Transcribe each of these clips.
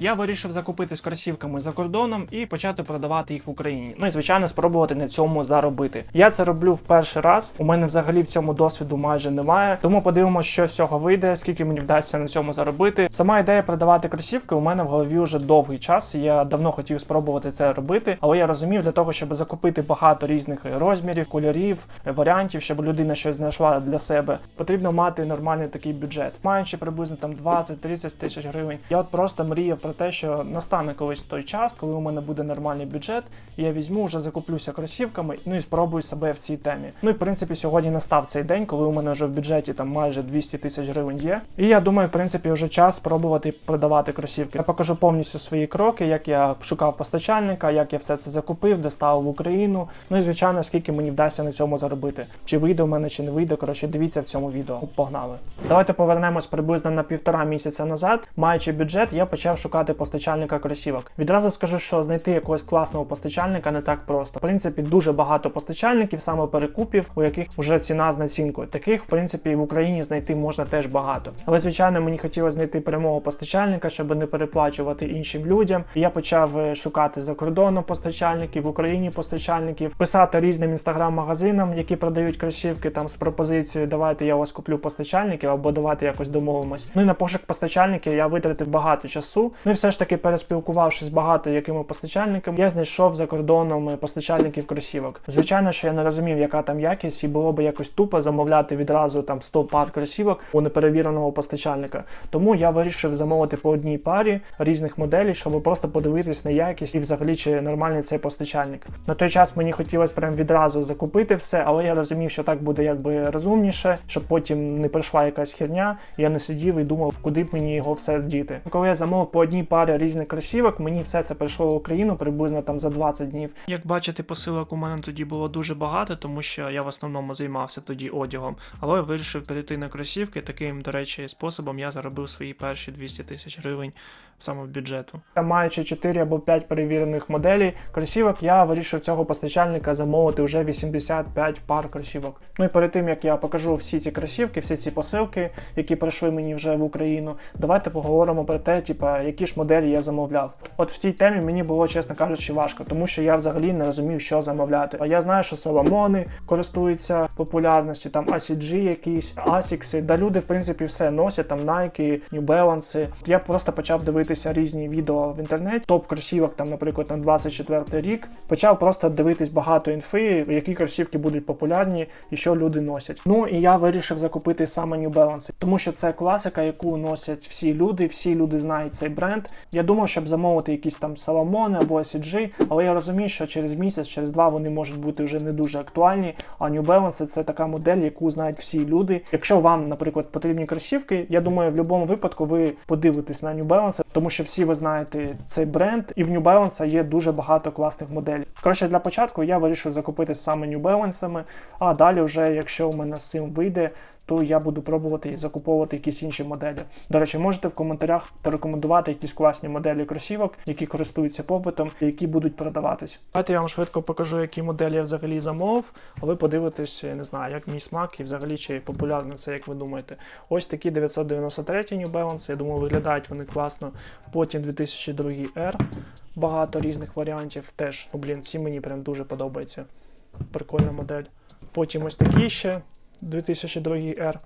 я вирішив закупитись кросівками за кордоном і почати продавати їх в Україні. Ну і звичайно, спробувати на цьому заробити. Я це роблю в перший раз. У мене взагалі в цьому досвіду майже немає. Тому подивимося, що з цього вийде, скільки мені вдасться на цьому заробити. Сама ідея продавати кросівки у мене в голові вже довгий час. Я давно хотів спробувати це робити, але я розумів, для того, щоб закупити багато різних розмірів, кольорів, варіантів, щоб людина щось знайшла для себе, потрібно мати нормальний такий бюджет. Маючи приблизно там 20-30 тисяч гривень, я от просто мріяв про те, що настане колись той час, коли у мене буде нормальний бюджет, і я візьму, вже закуплюся кросівками, ну і спробую себе в цій темі. Ну і в принципі сьогодні настав цей день, коли у мене вже в бюджеті там майже 200 тисяч гривень є. І я думаю, в принципі, вже час спробувати продавати кросівки. Я покажу повністю свої кроки, як я шукав постачальника, як я все це закупив, доставив в Україну. Ну і звичайно, скільки мені вдасться на цьому заробити. Чи вийде у мене, чи не вийде. Коротше, дивіться в цьому відео. Погнали. Давайте повернемось приблизно на півтора місяця назад. Маючи бюджет, я почав шукати постачальника кросівок. Відразу скажу, що знайти якогось класного постачальника не так просто. В принципі, дуже багато постачальників, саме перекупів, у яких вже ціна з націнкою. Таких, в принципі, в Україні знайти можна теж багато. Але звичайно, мені хотілося знайти прямого постачальника, щоб не переплачувати іншим людям. І я почав е, шукати за кордоном постачальників, в Україні постачальників, писати різним інстаграм-магазинам, які продають кросівки там з пропозицією Давайте я вас куплю постачальників або давайте якось домовимось. Ну і на пошук постачальників я витратив багато часу. Ну і все ж таки, переспілкувавшись багато якими постачальниками, я знайшов за кордоном постачальників кросівок. Звичайно, що я не розумів, яка там якість, і було б якось тупо замовляти відразу там 100 пар кросівок у неперевіреного постачальника. Тому я вирішив замовити по одній парі різних моделей, щоб просто подивитись на якість і взагалі чи нормальний цей постачальник. На той час мені хотілося прям відразу закупити все, але я розумів, що так буде якби розумніше, щоб потім не прийшла якась херня. Я не сидів і думав, куди б мені його все діти. Коли я замовив по одній парі різних кросівок, мені все це прийшло в Україну приблизно там за 20 днів. Як бачите, посилок у мене тоді було дуже багато, тому що я в основному займався тоді одягом, але я вирішив перейти на кросівки. Таким, до речі, способом я заробив свої перші 200 тисяч гривень саме в бюджету. Маючи 4 або 5 перевірених моделей кросівок, я вирішив цього постачальника замовити вже 85 пар кросівок. Ну і перед тим як я покажу всі ці кросівки, всі ці посилки, які прийшли мені вже в Україну, давайте поговоримо про те, типа, які ж моделі я замовляв. От в цій темі мені було, чесно кажучи, важко, тому що я взагалі не розумів, що замовляти. А я знаю, що Соломони користуються популярністю, там ACG якісь, Asics, да люди, в принципі, все носять, там Nike, New Balance. Я просто почав дивитися різні відео в інтернеті, топ кросівок, там, наприклад, на 24 рік. Почав просто дивитись багато інфи, які кросівки будуть популярні і що люди носять. Ну і я вирішив закупити саме New Balance, тому що це класика, яку носять всі люди, всі люди знають цей бренд. Я думав, щоб замовити якісь там Salomon або SCG, але я розумію, що через місяць, через два вони можуть бути вже не дуже актуальні. А New Balance це така модель, яку знають всі люди. Якщо вам, наприклад, потрібні кросівки, я думаю, в будь-якому випадку ви подивитесь на New Balance, тому що всі ви знаєте цей бренд, і в New Balance є дуже багато класних моделей. Коротше, для початку я вирішив закупити саме New Balance, а далі, вже якщо у мене з цим вийде, то я буду пробувати закуповувати якісь інші моделі. До речі, можете в коментарях порекомендувати якісь класні моделі кросівок, які користуються попитом, і які будуть продаватись. Давайте я вам швидко покажу, які моделі я взагалі замовив, а ви подивитесь, не знаю, як мій смак і взагалі чи популярно це, як ви думаєте. Ось такі 993 New Balance, я думаю, виглядають вони класно. Потім 2002 R, багато різних варіантів. Теж, ну блін, ці мені прям дуже подобаються. Прикольна модель. Потім ось такі ще 2002 R.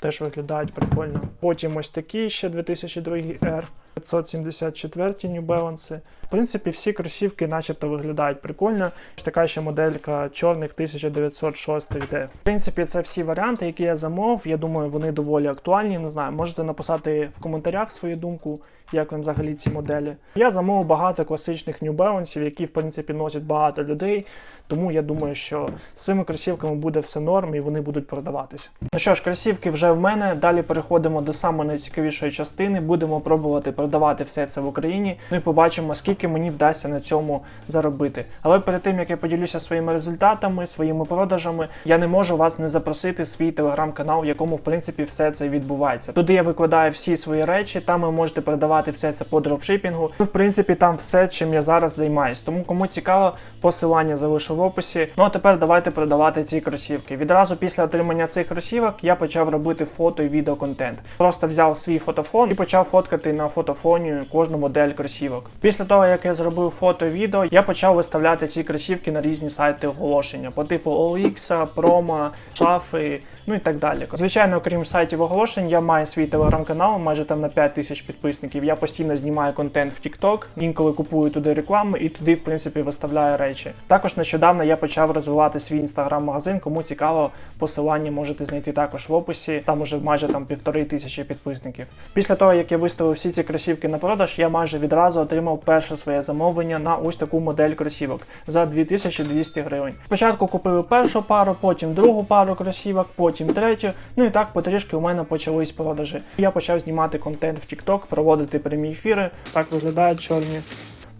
Теж виглядають прикольно. Потім ось такі ще 2002 R. 574 New Balance. В принципі, всі кросівки начебто виглядають прикольно. Ось така ще моделька чорних 1906 йде. В принципі, це всі варіанти, які я замовив. Я думаю, вони доволі актуальні. Не знаю, можете написати в коментарях свою думку, як вам взагалі ці моделі. Я замовив багато класичних New Balance, які, в принципі, носять багато людей. Тому я думаю, що з цими кросівками буде все норм і вони будуть продаватися. Ну що ж, кросівки вже в мене. Далі переходимо до самої найцікавішої частини. Будемо пробувати продавати все це в Україні. Ну і побачимо, скільки мені вдасться на цьому заробити. Але перед тим як я поділюся своїми результатами, своїми продажами, я не можу вас не запросити в свій телеграм-канал, в якому в принципі все це відбувається. Туди я викладаю всі свої речі, там ви можете продавати все це по дропшипінгу. Ну, в принципі, там все, чим я зараз займаюсь. Тому кому цікаво, посилання залишу в описі. Ну а тепер давайте продавати ці кросівки. Відразу після отримання цих кросівок я почав робити фото і відеоконтент. Просто взяв свій фотофон і почав фоткати на фотофоні кожну модель кросівок. Після того, як я зробив фото і відео, я почав виставляти ці кросівки на різні сайти оголошення по типу OLX, Promo, шафи. Ну і так далі. Звичайно, окрім сайтів оголошень, я маю свій телеграм-канал, майже там на 5 тисяч підписників. Я постійно знімаю контент в TikTok, інколи купую туди рекламу і туди, в принципі, виставляю речі. Також нещодавно я почав розвивати свій інстаграм-магазин. Кому цікаво, посилання можете знайти також в описі. Там уже майже там півтори тисячі підписників. Після того, як я виставив всі ці кросівки на продаж, я майже відразу отримав перше своє замовлення на ось таку модель кросівок за 2200 гривень. Спочатку купили першу пару, потім другу пару кросівок, потім третю. Ну і так потрішки у мене почались продажі. Я почав знімати контент в TikTok, проводити прямі ефіри. Так виглядають чорні.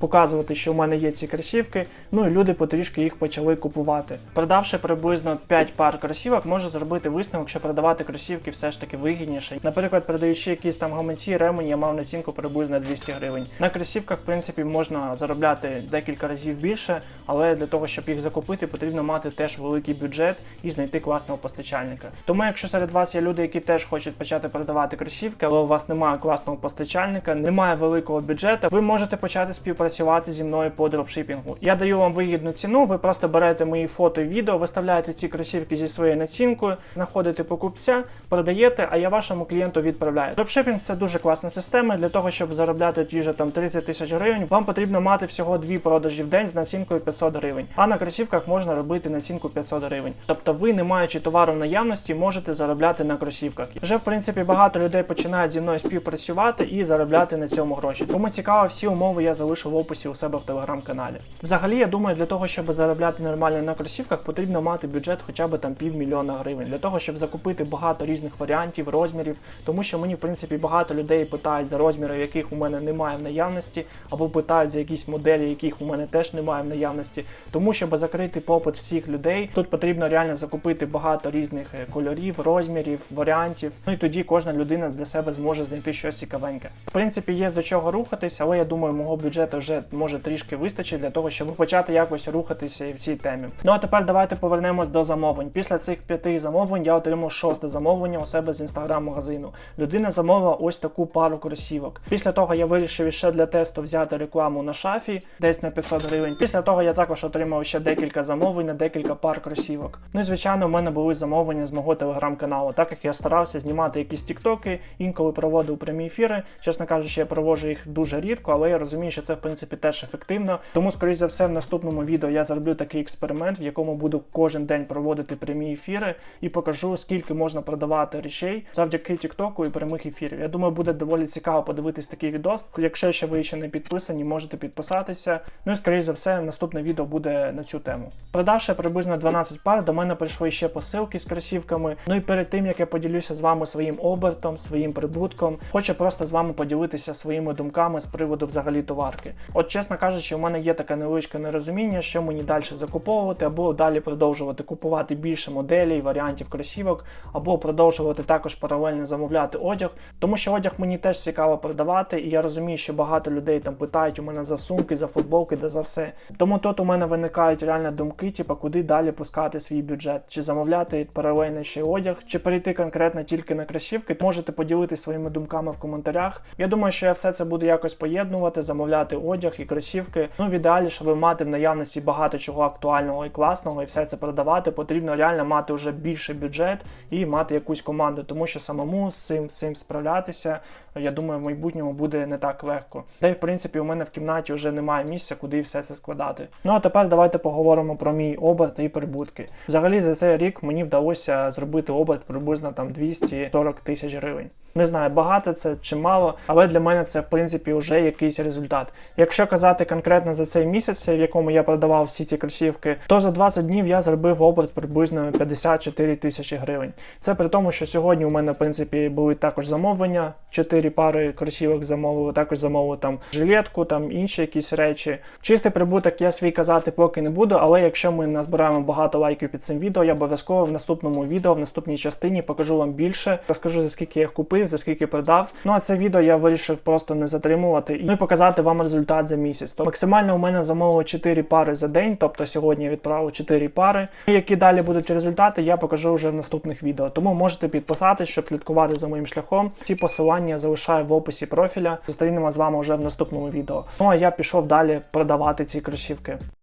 Показувати, що в мене є ці кросівки, ну і люди потрішки їх почали купувати. Продавши приблизно 5 пар кросівок, можу зробити висновок, що продавати кросівки все ж таки вигідніше. Наприклад, продаючи якісь там гаманці, ремені, я мав націнку приблизно 200 гривень. На кросівках, в принципі, можна заробляти декілька разів більше, але для того, щоб їх закупити, потрібно мати теж великий бюджет і знайти класного постачальника. Тому, якщо серед вас є люди, які теж хочуть почати продавати кросівки, але у вас немає класного постачальника, немає великого бюджету, ви можете почати співпрацювати зі мною по дропшипінгу. Я даю вам вигідну ціну. Ви просто берете мої фото і відео, виставляєте ці кросівки зі своєю націнкою, знаходите покупця, продаєте, а я вашому клієнту відправляю. Дропшипінг це дуже класна система. Для того, щоб заробляти ті ж там 30 тисяч гривень, вам потрібно мати всього дві продажі в день з націнкою 500 гривень. А на кросівках можна робити націнку 500 гривень. Тобто ви, не маючи товару в наявності, можете заробляти на кросівках. Вже в принципі багато людей починають зі мною співпрацювати і заробляти на цьому гроші. Тому цікаво, всі умови я залишу в описі у себе в телеграм-каналі. Взагалі, я думаю, для того, щоб заробляти нормально на кросівках, потрібно мати бюджет хоча б там півмільйона гривень для того, щоб закупити багато різних варіантів, розмірів. Тому що мені, в принципі, багато людей питають за розміри, яких у мене немає в наявності, або питають за якісь моделі, яких у мене теж немає в наявності. Тому щоб закрити попит всіх людей, тут потрібно реально закупити багато різних е, кольорів, розмірів, варіантів. Ну і тоді кожна людина для себе зможе знайти щось цікавеньке. В принципі, є до чого рухатись, але я думаю, мого бюджету вже може трішки вистачить для того, щоб почати якось рухатися в цій темі. Ну а тепер давайте повернемось до замовлень. Після цих п'яти замовлень я отримав шосте замовлення у себе з інстаграм-магазину. Людина замовила ось таку пару кросівок. Після того я вирішив ще для тесту взяти рекламу на шафі, десь на 500 гривень. Після того я також отримав ще декілька замовлень на декілька пар кросівок. Ну і звичайно, в мене були замовлення з мого телеграм-каналу, так як я старався знімати якісь тіктоки, інколи проводив прямі ефіри. Чесно кажучи, я проводжу їх дуже рідко, але я розумію, що це в принципі теж ефективно. Тому, скоріш за все, в наступному відео я зроблю такий експеримент, в якому буду кожен день проводити прямі ефіри і покажу, скільки можна продавати речей завдяки Тіктоку і прямих ефірів. Я думаю, буде доволі цікаво подивитись такий відос. Якщо ще ви ще не підписані, можете підписатися. Ну і скоріш за все, наступне відео буде на цю тему. Продавши приблизно 12 пар, до мене прийшли ще посилки з кросівками. Ну і перед тим як я поділюся з вами своїм обертом, своїм прибутком, хочу просто з вами поділитися своїми думками з приводу взагалі товарки. От чесно кажучи, у мене є таке невеличке нерозуміння, що мені далі закуповувати, або далі продовжувати купувати більше моделей, варіантів кросівок, або продовжувати також паралельно замовляти одяг, тому що одяг мені теж цікаво продавати, і я розумію, що багато людей там питають у мене за сумки, за футболки, де за все. Тому тут у мене виникають реально думки, типу, куди далі пускати свій бюджет, чи замовляти паралельно ще одяг, чи перейти конкретно тільки на кросівки. Можете поділитися своїми думками в коментарях. Я думаю, що я все це буду якось поєднувати, замовляти одяг і кросівки. Ну, в ідеалі, щоб мати в наявності багато чого актуального і класного, і все це продавати, потрібно реально мати вже більший бюджет і мати якусь команду, тому що самому з цим, цим справлятися, я думаю, в майбутньому буде не так легко. Та й в принципі у мене в кімнаті вже немає місця, куди все це складати. Ну а тепер давайте поговоримо про мій оберт і прибутки. Взагалі за цей рік мені вдалося зробити оберт приблизно там 240 тисяч гривень. Не знаю, багато це чи мало, але для мене це в принципі вже якийсь результат. Якщо казати конкретно за цей місяць, в якому я продавав всі ці кросівки, то за 20 днів я зробив оберт приблизно 54 тисячі гривень. Це при тому, що сьогодні у мене в принципі були також замовлення. 4 пари кросівок замовили, також замовили там жилетку, там інші якісь речі. Чистий прибуток я свій казати поки не буду, але якщо ми назбираємо багато лайків під цим відео, я обов'язково в наступному відео, в наступній частині покажу вам більше, розкажу за скільки я їх купив, за скільки продав. Ну а це відео я вирішив просто не затримувати і показати вам результат результат за місяць. То максимально у мене замовило 4 пари за день, тобто сьогодні я відправив 4 пари. І які далі будуть результати, я покажу вже в наступних відео. Тому можете підписатись, щоб слідкувати за моїм шляхом. Ці посилання залишаю в описі профіля. Зустрінемо з вами вже в наступному відео. Ну а я пішов далі продавати ці кросівки.